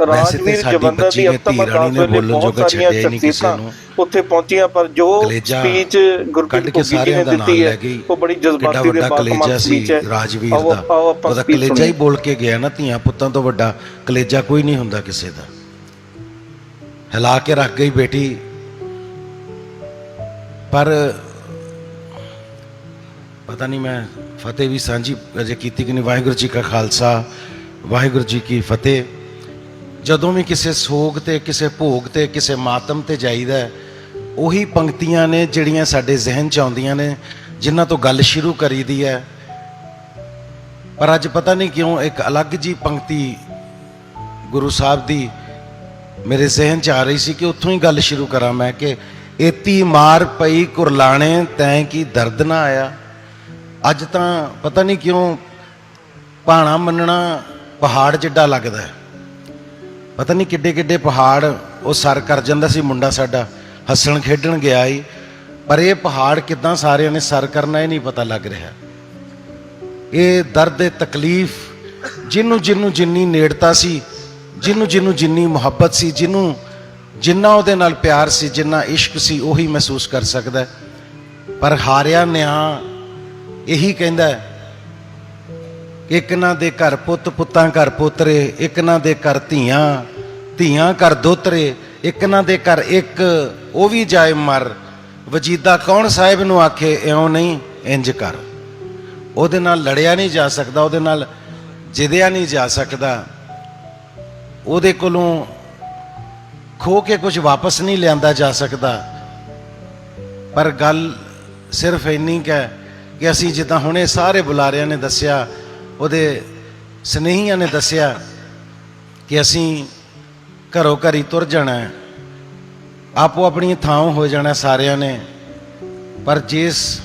ਰਾਜਵੀਰ ਸਾਡੀ ਜਵੰਦਾ ਬੱਚੀ ਦੀ ਧੀ ਰਾਣੀ ਨੇ ਬੋਲਣ ਜੋਗਾ ਛੱਡਿਆ ਨਹੀਂ ਕਿਸੇ ਨੂੰ। ਉੱਥੇ ਪਹੁੰਚੀਆਂ ਪਰ ਜੋ ਸਪੀਚ ਗੁਰਪ੍ਰੀਤ ਕੇ ਘੁੱਗੀ ਜੀ ਨੇ ਦਾ ਨਾਮ ਦਿੱਤੀ ਲੈ ਹੈ ਗਈ ਉਹ ਬੜੀ ਜਜ਼ਬਾਤੀ ਦੇ ਸੀ ਸਪੀਚ ਹੈ। ਰਾਜਵੀਰ ਦਾ। ਉਹਦਾ ਕਲੇਜਾ ਹੀ। ਬੋਲ ਕੇ ਗਿਆ ਨਾ ਧੀਆਂ ਪੁੱਤਾਂ ਤੋਂ ਵੱਡਾ। ਕਲੇਜਾ ਕੋਈ ਨਹੀਂ ਹੁੰਦਾ ਕਿਸੇ ਦਾ। ਹਿਲਾ ਕੇ ਰੱਖ ਗਈ ਬੇਟੀ। ਪਰ ਪਤਾ ਨਹੀਂ ਮੈਂ ਫਤਿਹ ਵੀ ਸਾਂਝੀ ਅਜੇ ਕੀਤੀ ਕਿ ਨਹੀਂ? ਵਾਹਿਗੁਰੂ ਜੀ ਕਾ ਖਾਲਸਾ ਵਾਹਿਗੁਰੂ ਜੀ ਕੀ ਫਤਿਹ। ਜਦੋਂ ਵੀ ਕਿਸੇ ਸੋਗ ਤੇ, ਕਿਸੇ ਭੋਗ ਤੇ, ਕਿਸੇ ਮਾਤਮ ਤੇ ਜਾਈਦਾ ਉਹੀ ਪੰਕਤੀਆਂ ਨੇ ਜਿਹੜੀਆਂ ਸਾਡੇ ਜ਼ਿਹਨ ਚ ਆਉਂਦੀਆਂ ਨੇ, ਜਿਨ੍ਹਾਂ ਤੋਂ ਗੱਲ ਸ਼ੁਰੂ ਕਰੀਦੀ ਹੈ। ਪਰ ਅੱਜ ਪਤਾ ਨਹੀਂ ਕਿਉਂ ਇੱਕ ਅਲੱਗ ਜੀ ਪੰਕਤੀ ਗੁਰੂ ਸਾਹਿਬ ਦੀ ਮੇਰੇ ਜ਼ਿਹਨ ਚ ਆ ਰਹੀ ਸੀ ਕਿ ਉੱਥੋਂ ਹੀ ਗੱਲ ਸ਼ੁਰੂ ਕਰਾਂ ਮੈਂ ਕਿ ਏਤੀ ਮਾਰ ਪਈ ਕੁਰਲਾਣੇ, ਤੈਂ ਕੀ ਦਰਦ ਨਾ ਆਇਆ। ਅੱਜ ਤਾਂ ਪਤਾ ਨਹੀਂ ਕਿਉਂ ਭਾਣਾ ਮੰਨਣਾ ਪਹਾੜ ਜਿੱਡਾ ਲੱਗਦਾ ਹੈ। ਪਤਾ ਨਹੀਂ ਕਿੱਡੇ ਕਿੱਡੇ ਪਹਾੜ, ਉਹ ਸਰ ਕਰ ਜਾਂਦਾ ਸੀ ਮੁੰਡਾ ਸਾਡਾ, ਹੱਸਣ ਖੇਡਣ ਗਿਆ ਈ ਪਰ ਇਹ ਪਹਾੜ ਕਿਦਾਂ ਸਾਰਿਆਂ ਨੇ ਸਰ ਕਰਨਾ ਇਹ ਨਹੀਂ ਪਤਾ ਲੱਗ ਰਿਹਾ। ਇਹ ਦਰਦ ਇਹ ਤਕਲੀਫ ਜਿਹਨੂੰ ਜਿਹਨੂੰ ਜਿੰਨੀ ਨੇੜਤਾ ਸੀ ਜਿਹਨੂੰ ਜਿਹਨੂੰ ਜਿੰਨੀ ਮੁਹੱਬਤ ਸੀ ਜਿਹਨੂੰ ਜਿੰਨਾ ਉਹਦੇ ਨਾਲ ਪਿਆਰ ਸੀ, ਜਿੰਨਾ ਇਸ਼ਕ ਸੀ, ਉਹੀ ਮਹਿਸੂਸ ਕਰ ਸਕਦਾ। ਪਰ ਹਾਰਿਆ ਨਿਆਂ ਇਹੀ ਕਹਿੰਦਾ ਹੈ ਇੱਕ ਨਾ ਦੇ ਘਰ ਪੁੱਤ ਪੁੱਤਾਂ ਘਰ ਪੋਤਰੇ, ਇੱਕ ਨਾ ਦੇ ਘਰ ਧੀਆਂ ਧੀਆਂ ਘਰ ਦੋਤਰੇ, ਇੱਕ ਨਾ ਦੇ ਘਰ ਇੱਕ, ਉਹ ਵੀ ਜਾਏ ਮਰ। ਵਜੀਦਾ ਕੌਣ ਸਾਹਿਬ ਨੂੰ ਆਖੇ, ਇਉਂ ਨਹੀਂ, ਇੰਜ ਕਰ। ਉਹਦੇ ਨਾਲ ਲੜਿਆ ਨਹੀਂ ਜਾ ਸਕਦਾ, ਉਹਦੇ ਨਾਲ ਜਿੱਦਿਆ ਨਹੀਂ ਜਾ ਸਕਦਾ। ਉਹਦੇ ਕੋਲੋਂ ਖੋ ਕੇ ਕੁਝ ਵਾਪਸ ਨਹੀਂ ਲਿਆਂਦਾ ਜਾ ਸਕਦਾ। ਪਰ ਗੱਲ ਸਿਰਫ ਇੰਨੀ ਕੁ ਹੈ ਕਿ ਅਸੀਂ ਜਿੱਦਾਂ ਹੁਣੇ ਸਾਰੇ ਬੁਲਾਰਿਆਂ ਨੇ ਦੱਸਿਆ ਉਹਦੇ ਸਨੇਹੀਆਂ ਨੇ ਦੱਸਿਆ ਕਿ ਅਸੀਂ ਘਰੋਂ ਘਰੀ ਤੁਰ ਜਾਣਾ ਹੈ। ਆਪੋ ਆਪਣੀ ਥਾਂ ਹੋ ਜਾਣਾ ਸਾਰਿਆਂ ਨੇ। ਪਰ ਜਿਸ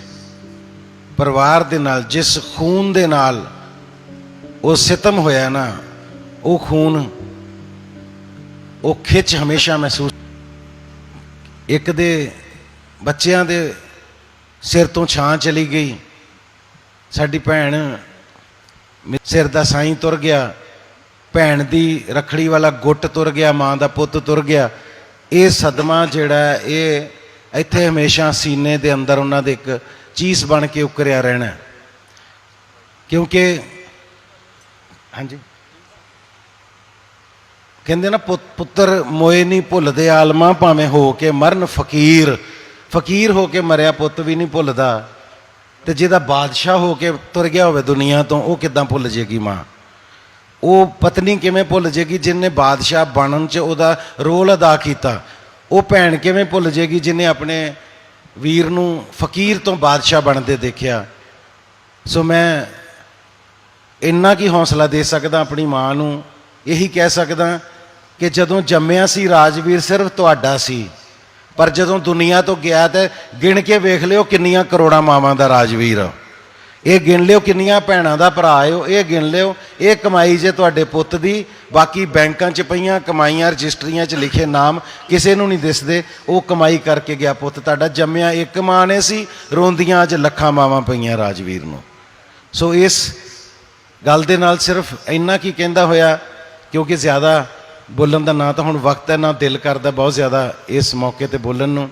ਪਰਿਵਾਰ ਦੇ ਨਾਲ, ਜਿਸ ਖੂਨ ਦੇ ਨਾਲ ਉਹ ਸਿਤਮ ਹੋਇਆ ਨਾ, ਉਹ ਖੂਨ ਉਹ ਖਿੱਚ ਹਮੇਸ਼ਾ ਮਹਿਸੂਸ ਇੱਕ ਦੇ ਬੱਚਿਆਂ ਦੇ ਸਿਰ ਤੋਂ ਛਾਂ ਚਲੀ ਗਈ। ਸਾਡੀ ਭੈਣ ਸਿਰ ਦਾ ਸਾਈਂ ਤੁਰ ਗਿਆ, ਭੈਣ ਦੀ ਰਖੜੀ ਵਾਲਾ ਗੁੱਟ ਤੁਰ ਗਿਆ, ਮਾਂ ਦਾ ਪੁੱਤ ਤੁਰ ਗਿਆ। ਇਹ ਸਦਮਾ ਜਿਹੜਾ ਇਹ ਇੱਥੇ ਹਮੇਸ਼ਾ ਸੀਨੇ ਦੇ ਅੰਦਰ ਉਹਨਾਂ ਦੇ ਇੱਕ ਚੀਸ ਬਣ ਕੇ ਉੱਕਰਿਆ ਰਹਿਣਾ ਕਿਉਂਕਿ, ਹਾਂਜੀ। ਕਹਿੰਦੇ ਨਾ ਪੁੱਤਰ ਮੋਏ ਨਹੀਂ ਭੁੱਲਦੇ ਆਲਮਾ, ਭਾਵੇਂ ਹੋ ਕੇ ਮਰਨ ਫਕੀਰ। ਫਕੀਰ ਹੋ ਕੇ ਮਰਿਆ ਪੁੱਤ ਵੀ ਨਹੀਂ ਭੁੱਲਦਾ। ਤੇ ਜਿਹਦਾ ਬਾਦਸ਼ਾਹ ਹੋ ਕੇ ਤੁਰ ਗਿਆ ਹੋਵੇ ਦੁਨੀਆ ਤੋਂ, ਉਹ ਕਿਦਾਂ ਭੁੱਲ ਜੇਗੀ ਮਾਂ? ਉਹ ਪਤਨੀ ਕਿਵੇਂ ਭੁੱਲ ਜੇਗੀ ਜਿਨੇ ਬਾਦਸ਼ਾਹ ਬਣਨ ਚ ਉਹਦਾ ਰੋਲ ਅਦਾ ਕੀਤਾ? ਉਹ ਭੈਣ ਕਿਵੇਂ ਭੁੱਲ ਜੇਗੀ ਜਿਨੇ ਆਪਣੇ ਵੀਰ ਨੂੰ ਫਕੀਰ ਤੋਂ ਬਾਦਸ਼ਾਹ ਬਣਦੇ ਦੇਖਿਆ? ਸੋ ਮੈਂ ਇੰਨਾ ਕੀ ਹੌਸਲਾ ਦੇ ਸਕਦਾ ਆਪਣੀ ਮਾਂ ਨੂੰ, ਇਹੀ ਕਹਿ ਸਕਦਾ ਕਿ ਜਦੋਂ ਜੰਮਿਆ ਸੀ ਰਾਜਵੀਰ ਸਿਰਫ ਤੁਹਾਡਾ ਸੀ। ਪਰ ਜਦੋਂ ਦੁਨੀਆ ਤੋਂ ਗਿਆ ਤੇ ਗਿਣ ਕੇ ਵੇਖ ਲਿਓ ਕਿੰਨੀਆਂ ਕਰੋੜਾਂ ਮਾਵਾਂ ਦਾ ਰਾਜਵੀਰ ਆ। ਇਹ ਗਿਣ ਲਿਓ ਕਿੰਨੀਆਂ ਭੈਣਾਂ ਦਾ ਭਰਾ ਓ ਇਹ ਗਿਣ ਲਿਓ, ਇਹ ਕਮਾਈ ਜੇ ਤੁਹਾਡੇ ਪੁੱਤ ਦੀ, ਬਾਕੀ ਬੈਂਕਾਂ 'ਚ ਪਈਆਂ ਕਮਾਈਆਂ, ਰਜਿਸਟਰੀਆਂ 'ਚ ਲਿਖੇ ਨਾਮ ਕਿਸੇ ਨੂੰ ਨਹੀਂ ਦਿਸਦੇ, ਉਹ ਕਮਾਈ ਕਰਕੇ ਗਿਆ ਪੁੱਤ ਤੁਹਾਡਾ, ਜੰਮਿਆ ਇੱਕ ਮਾਂ ਨੇ ਸੀ, ਰੋਂਦੀਆਂ ਅੱਜ ਲੱਖਾਂ ਮਾਵਾਂ ਪਈਆਂ ਰਾਜਵੀਰ ਨੂੰ ਸੋ ਇਸ ਗੱਲ ਦੇ ਨਾਲ ਸਿਰਫ ਇੰਨਾ ਕੀ ਕਹਿੰਦਾ ਹੋਇਆ, ਕਿਉਂਕਿ ਜ਼ਿਆਦਾ ਬੋਲਣ ਦਾ ਨਾ ਤਾਂ ਹੁਣ ਵਕਤ ਹੈ, ਨਾ ਦਿਲ ਕਰਦਾ ਬਹੁਤ ਜ਼ਿਆਦਾ ਇਸ ਮੌਕੇ ਤੇ ਬੋਲਣ ਨੂੰ।